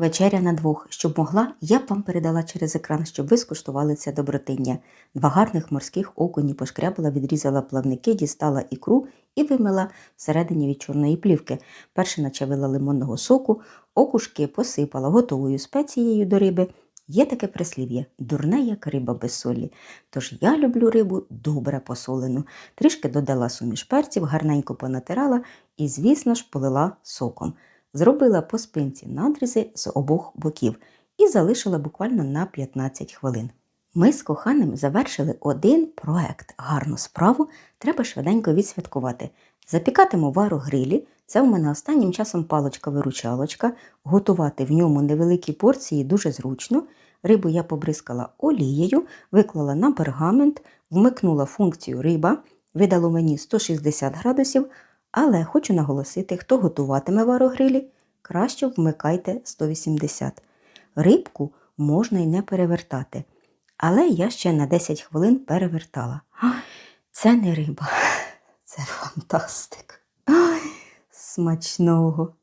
Вечеря на двох. Щоб могла, я б вам передала через екран, щоб ви скуштували це добротиння. Два гарних морських окуні пошкрябала, відрізала плавники, дістала ікру і вимила всередині від чорної плівки. Перше начавила лимонного соку, окушки посипала готовою спецією до риби. Є таке прислів'я дурне, як риба без солі. Тож я люблю рибу добре посолену. Трішки додала суміш перців, гарненько понатирала і, звісно ж, полила соком. Зробила по спинці надрізи з обох боків і залишила буквально на 15 хвилин. Ми з коханим завершили один проект. Гарну справу треба швиденько відсвяткувати. Запікатиму вару грилі. Це у мене останнім часом палочка-виручалочка. Готувати в ньому невеликі порції дуже зручно. Рибу я побризкала олією, виклала на пергамент, вмикнула функцію риба, видало мені 160 градусів, але хочу наголосити, хто готуватиме варогрилі, краще вмикайте 180. Рибку можна й не перевертати. Але я ще на 10 хвилин перевертала. Це не риба, це фантастик. Смачного.